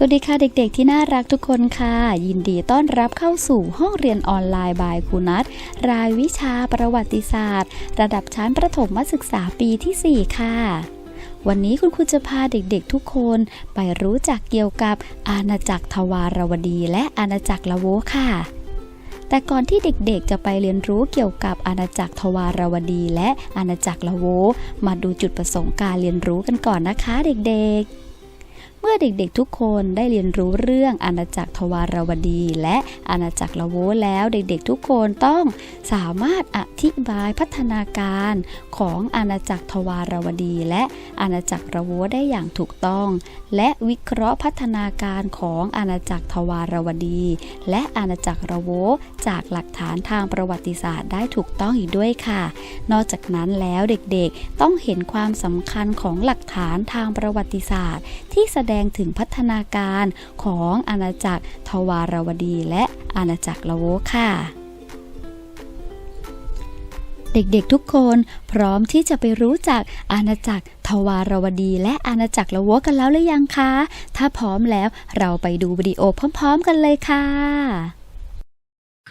สวัสดีค่ะเด็กๆที่น่ารักทุกคนค่ะ ยินดีต้อนรับเข้าสู่ห้องเรียนออนไลน์บายครูนัทรายวิชาประวัติศาสตร์ ระดับชั้นประถมศึกษาปีที่ 4 ค่ะ วันนี้คุณครูจะพาเด็กๆทุกคนไปรู้จักเกี่ยวกับอาณาจักรทวารวดี และอาณาจักรละโวค่ะ แต่ก่อนที่เด็กๆจะไปเรียนรู้เกี่ยวกับอาณาจักรทวารวดี และอาณาจักรละโว มาดูจุดประสงค์การเรียนรู้กันก่อนนะคะ เด็กๆ มื่อเด็กๆทุกคนได้เรียนรู้เรื่องอาณาจักรทวารวดี และอาณาจักรละโวแล้วเด็กๆทุกคนต้องสามารถอธิบายพัฒนาการของอาณาจักรทวารวดี และอาณาจักรละโวได้อย่างถูกต้อง และวิเคราะห์พัฒนาการของอาณาจักรทวารวดี และอาณาจักรละโวจากหลักฐานทางประวัติศาสตร์ได้ถูกต้องอีกด้วยค่ะ นอกจากนั้นแล้วเด็กๆต้องเห็นความสำคัญของหลักฐานทางประวัติศาสตร์ ที่แสดงถึงพัฒนาการของอาณาจักรทวารวดีและอาณาจักรละโวค่ะเด็กๆทุกคนพร้อมที่จะไปรู้จักอาณาจักรทวารวดี และอาณาจักรละโวกันแล้วหรือยังคะ ถ้าพร้อมแล้วเราไปดูวิดีโอพร้อม ๆ กันเลยค่ะ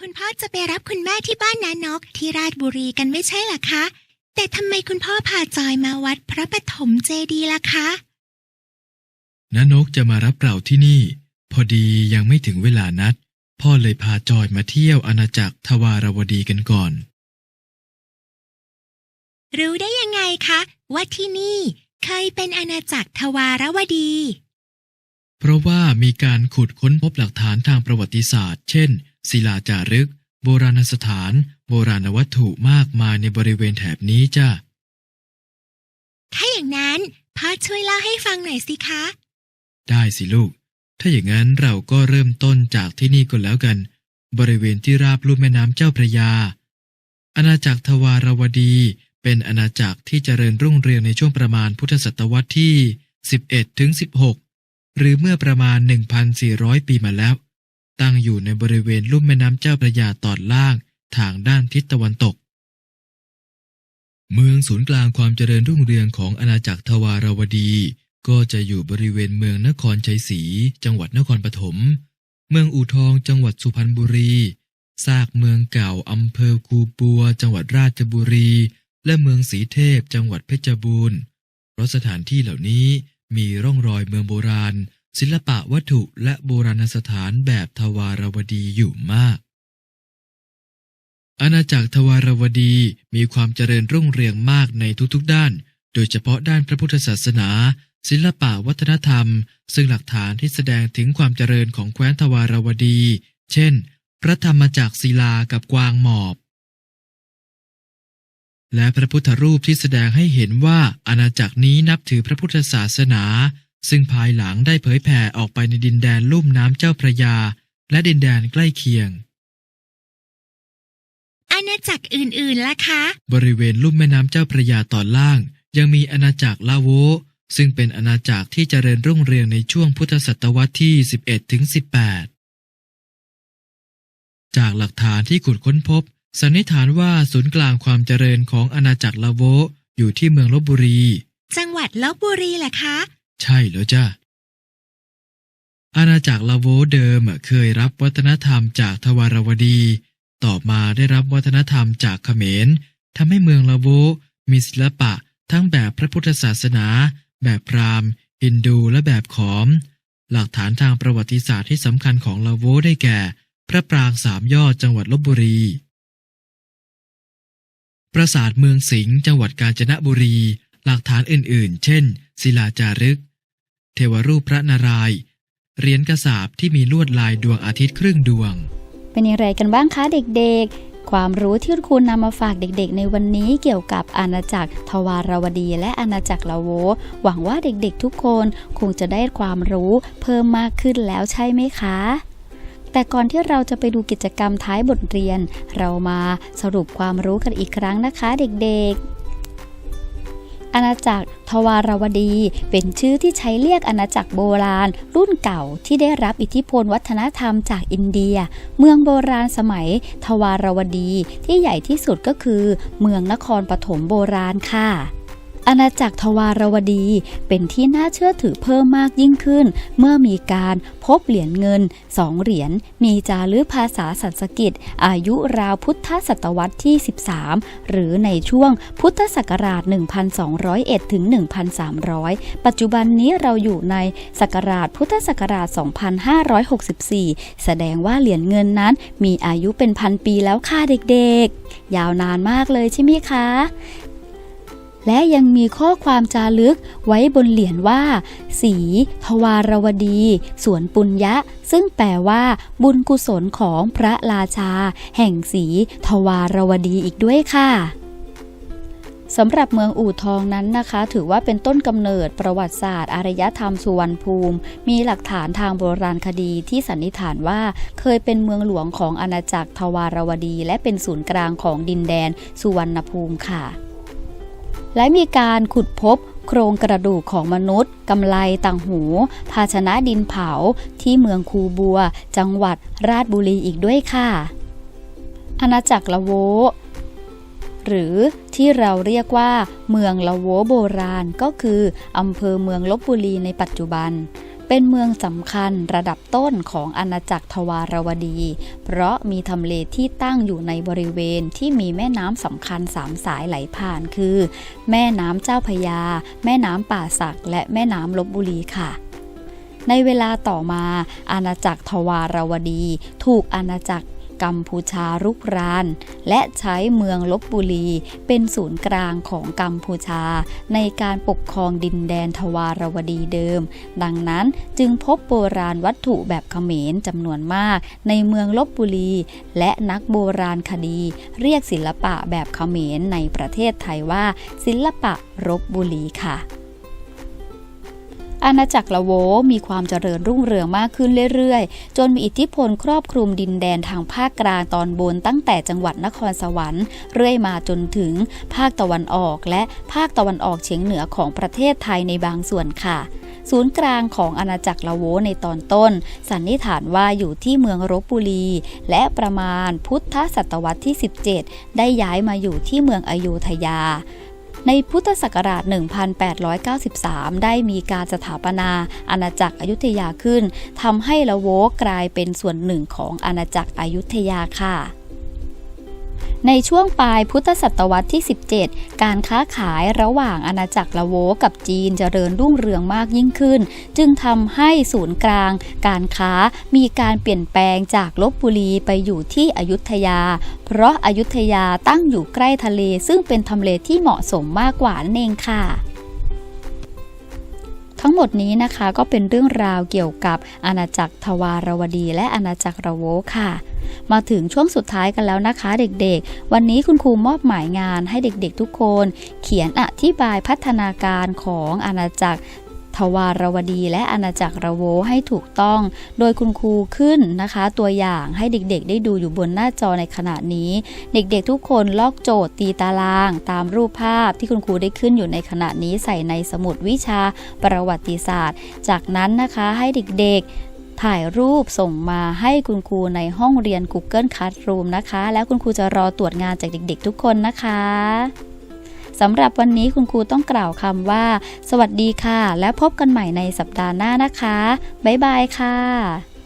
คุณพ่อจะไปรับคุณแม่ที่บ้านนานกที่ราชบุรีกันไม่ใช่หรอคะ แต่ทำไมคุณพ่อพาจอยมาวัดพระปฐมเจดีล่ะคะ น้านกจะมารับเราที่นี่ พอดียังไม่ถึงเวลานัด พ่อเลยพาจอยมาเที่ยวอาณาจักรทวารวดีกันก่อน รู้ได้ยังไงคะว่าที่นี่เคยเป็นอาณาจักรทวารวดี เพราะว่ามีการขุดค้นพบหลักฐานทางประวัติศาสตร์ เช่น ศิลาจารึก โบราณสถาน โบราณวัตถุมากมายในบริเวณแถบนี้จ้ะถ้าอย่างนั้นพ่อช่วยเล่าให้ฟังหน่อยสิคะ ได้สิลูก ถ้าอย่างนั้นเราก็เริ่มต้นจากที่นี่ก่อนแล้วกัน บริเวณที่ราบลุ่มแม่น้ำเจ้าพระยา อาณาจักรทวารวดี เป็นอาณาจักรที่เจริญรุ่งเรืองในช่วงประมาณพุทธศตวรรษที่ 11ถึง16 หรือเมื่อประมาณ 1,400 ปีมาแล้ว ตั้งอยู่ในบริเวณลุ่มแม่น้ำเจ้าพระยาตอนล่างทางด้านทิศตะวันตก เมืองศูนย์กลางความเจริญรุ่งเรืองของอาณาจักรทวารวดี ก็จะอยู่บริเวณเมืองนครชัยศรีจังหวัดนครปฐม เมืองอู่ทองจังหวัดสุพรรณบุรี ซากเมืองเก่าอำเภอคูปัว จังหวัดราชบุรี และเมืองสีเทพจังหวัดเพชรบูรณ์ เพราะสถานที่เหล่านี้มีร่องรอยเมืองโบราณ ศิลปะวัตถุและโบราณสถานแบบทวารวดีอยู่มาก อาณาจักรทวารวดีมีความเจริญรุ่งเรืองมากในทุกๆด้าน โดยเฉพาะด้านพระพุทธศาสนา ศิลปะวัฒนธรรม ซึ่งหลักฐานที่แสดงถึงความเจริญของแคว้นทวารวดี เช่น พระธรรมจักรศิลากับกวางหมอบ และพระพุทธรูปที่แสดงให้เห็นว่าอาณาจักรนี้นับถือพระพุทธศาสนา ซึ่งภายหลังได้เผยแผ่ออกไปในดินแดนลุ่มน้ำเจ้าพระยา และดินแดนใกล้เคียงอาณาจักรอื่นๆล่ะคะ บริเวณลุ่มแม่น้ำเจ้าพระยาตอนล่าง ยังมีอาณาจักรลาโว ซึ่งเป็นอาณาจักรที่เจริญรุ่งเรืองในช่วงพุทธศตวรรษที่ 11 ถึง 18 จากหลักฐานที่ขุดค้นพบ สันนิษฐานว่าศูนย์กลางความเจริญของอาณาจักรลาโวอยู่ที่เมืองลบบุรี จังหวัดลบบุรีล่ะคะ ใช่แล้วจ้ะอาณาจักรลาโวเดิมเคยรับวัฒนธรรมจากทวารวดี ต่อมาได้รับวัฒนธรรมจากเขมรทำให้เมืองลาโวมีศิลปะทั้งแบบพระพุทธศาสนา แบบพราหมณ์ฮินดูและแบบขอม หลักฐานทางประวัติศาสตร์ที่สำคัญของลาโวได้แก่ พระปรางสามยอดจังหวัดลบบุรี ปราสาทเมืองสิงห์จังหวัดกาญจนบุรี หลักฐานอื่นๆ เช่น ศิลาจารึก เทวรูปพระนารายณ์เหรียญกระสาบที่มีลวดลายดวงอาทิตย์ครึ่งดวง เป็นอย่างไรกันบ้างคะเด็กๆ ความรู้ที่คุณนำมาฝากเด็กๆ ในวันนี้เกี่ยวกับอาณาจักรทวารวดี และอาณาจักรลาโว หวังว่าเด็กๆทุกคนคงจะได้ความรู้เพิ่มมากขึ้นแล้วใช่ไหมคะแต่ก่อนที่เราจะไปดูกิจกรรมท้ายบทเรียน เรามาสรุปความรู้กันอีกครั้งนะคะเด็กๆ อาณาจักรทวารวดี เป็นชื่อที่ใช้เรียกอาณาจักรโบราณ รุ่นเก่าที่ได้รับอิทธิพลวัฒนธรรมจากอินเดีย เมืองโบราณสมัย ทวารวดีที่ใหญ่ที่สุดก็คือ เมืองนครปฐมโบราณค่ะ อาณาจักรทวารวดีเป็นที่น่าเชื่อถือเพิ่มมากยิ่งขึ้น เมื่อมีการพบเหรียญเงินสองเหรียญมีจารึกภาษาสันสกฤตอายุราวพุทธศตวรรษที่ 13 หรือในช่วงพุทธศักราช 1201 ถึง 1300 ปัจจุบันนี้เราอยู่ในศักราชพุทธศักราช 2564 แสดงว่าเหรียญเงินนั้นมีอายุเป็นพันปีแล้วค่ะเด็กๆ ยาวนานมากเลยใช่ไหมคะ และยังมีข้อความจารึกไว้บนเหรียญว่า สี ทวารวดี สวนปุญญะ ซึ่งแปลว่า บุญกุศลของพระราชา แห่งสี ทวารวดีอีกด้วยค่ะสำหรับเมืองอู่ทองนั้นนะคะ ถือว่าเป็นต้นกำเนิดประวัติศาสตร์อารยธรรมสุวรรณภูมิ มีหลักฐานทางโบราณคดีที่สันนิษฐานว่า เคยเป็นเมืองหลวงของอาณาจักรทวารวดี และเป็นศูนย์กลางของดินแดนสุวรรณภูมิค่ะ และมีการขุดพบโครงกระดูกของมนุษย์กำไลต่างหู ภาชนะดินเผาที่เมืองคูบัว จังหวัดราชบุรีอีกด้วยค่ะ อาณาจักรละโว หรือที่เราเรียกว่า เมืองละโวโบราณก็คืออำเภอเมืองลบบุรีในปัจจุบัน เป็นเมืองสำคัญระดับต้นของอาณาจักรทวารวดี เพราะมีทำเลที่ตั้งอยู่ในบริเวณที่มีแม่น้ำสำคัญสามสายไหลผ่านคือ แม่น้ำเจ้าพยา แม่น้ำป่าสัก และแม่น้ำลบบุรีค่ะในเวลาต่อมา อาณาจักรทวารวดี ถูกอาณาจักร กัมพูชารุกราน และใช้เมืองลบบุรี เป็นศูนย์กลางของกัมพูชา ในการปกครองดินแดนทวารวดีเดิม ดังนั้นจึงพบโบราณวัตถุแบบเขมรจำนวนมาก ในเมืองลบบุรี และนักโบราณคดี เรียกศิลปะแบบเขมรในประเทศไทยว่า ศิลปะรบบุรีค่ะ อาณาจักรละโวมีความเจริญรุ่งเรืองมากขึ้นเรื่อยๆ จนมีอิทธิพลครอบคลุมดินแดนทางภาคกลางตอนบนตั้งแต่จังหวัดนครสวรรค์ เรื่อยมาจนถึงภาคตะวันออก และภาคตะวันออกเฉียงเหนือของประเทศไทยในบางส่วนค่ะศูนย์กลางของอาณาจักรละโวในตอนต้น สันนิษฐานว่าอยู่ที่เมืองรบบุรี และประมาณพุทธศตวรรษที่ 17 ได้ย้ายมาอยู่ที่เมืองอโยธยา ในพุทธศักราช 1893 ได้มีการสถาปนาอาณาจักรอยุธยาขึ้นทำให้ละโวกลายเป็นส่วนหนึ่งของอาณาจักรอยุธยาค่ะ ในช่วงปลายพุทธศตวรรษที่ 17 การค้าขายระหว่างอาณาจักรละโวกับจีนเจริญรุ่งเรืองมากยิ่งขึ้น จึงทำให้ศูนย์กลาง การค้ามีการเปลี่ยนแปลงจากลบบุรีไปอยู่ที่อยุธยา เพราะอายุธยาตั้งอยู่ใกล้ทะเลซึ่งเป็นทำเลที่เหมาะสมมากกว่านั่นเองค่ะ ทั้งหมดนี้นะคะก็เป็นเรื่องราวเกี่ยวกับอาณาจักรทวารวดี และอาณาจักรระโวค่ะ มาถึงช่วงสุดท้ายกันแล้วนะคะเด็กๆ วันนี้คุณครูมอบหมายงานให้เด็กๆทุกคน เขียนอธิบายพัฒนาการของอาณาจักร ทวารวดีและอาณาจักรระโวให้ถูกต้อง โดยคุณครูขึ้นนะคะ ตัวอย่างให้เด็กๆ ได้ดูอยู่บนหน้าจอในขณะนี้ เด็กๆทุกคนลอกโจทย์ตีตาราง ตามรูปภาพที่คุณครูได้ขึ้นอยู่ในขณะนี้ใส่ในสมุดวิชาประวัติศาสตร์ จากนั้นนะคะให้เด็กๆถ่ายรูปส่งมาให้คุณครูในห้องเรียน Google Classroom นะคะ แล้วคุณครูจะรอตรวจงานจากเด็กๆทุกคนนะคะ สำหรับวันนี้คุณครูต้องกล่าวคำว่า สวัสดีค่ะ และพบกันใหม่ในสัปดาห์หน้านะคะ บ๊ายบายค่ะ